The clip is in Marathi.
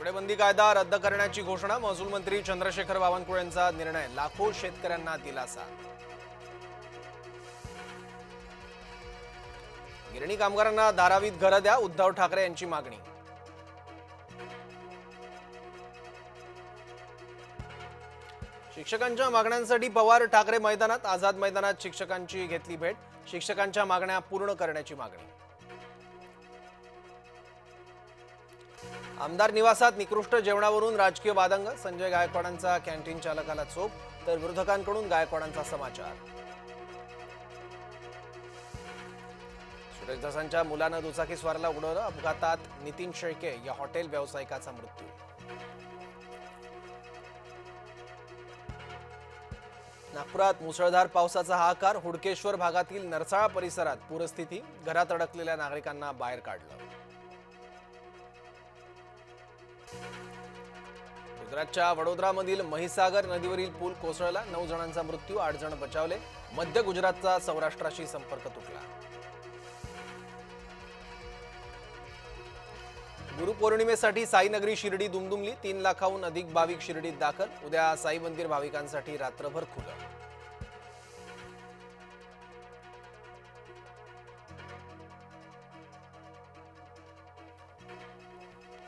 तुकडेबंदी कायदा रद्द करण्याची घोषणा महसूल मंत्री चंद्रशेखर बावनकुळेंचा निर्णय. लाखो शेतकऱ्यांना दिलासा. गिरणी कामगारांना धारावीत घरं द्या उद्धव ठाकरे यांची मागणी. शिक्षकांच्या मागण्यांसाठी पवार ठाकरे मैदानात आझाद मैदानात शिक्षकांची घेतली भेट. शिक्षकांच्या मागण्या पूर्ण करण्याची मागणी. आमदार निवासात निकृष्ट जेवणावरून राजकीय वादंग संजय गायकवाडांचा कॅन्टीन चालकाला चोप तर विरोधकांकडून गायकवाडांचा समाचार. सुरेश मुलानं दुचाकी स्वाराला उडवलं अपघातात नितीन शेळके या हॉटेल व्यावसायिकाचा मृत्यू. नागपुरात मुसळधार पावसाचा हाहाकार हुडकेश्वर भागातील नरसाळा परिसरात पूरस्थिती घरात अडकलेल्या नागरिकांना बाहेर काढलं. गुजरातच्या वडोदरामधील महिसागर नदीवरील पूल कोसळला. नऊ जणांचा मृत्यू आठ जण बचावले. मध्य गुजरातचा सौराष्ट्राशी संपर्क तुटला. गुरुपौर्णिमेसाठी साईनगरी शिर्डी दुमदुमली. तीन लाखाहून अधिक भाविक शिर्डीत दाखल. उद्या साई मंदिर भाविकांसाठी रात्रभर खुलं.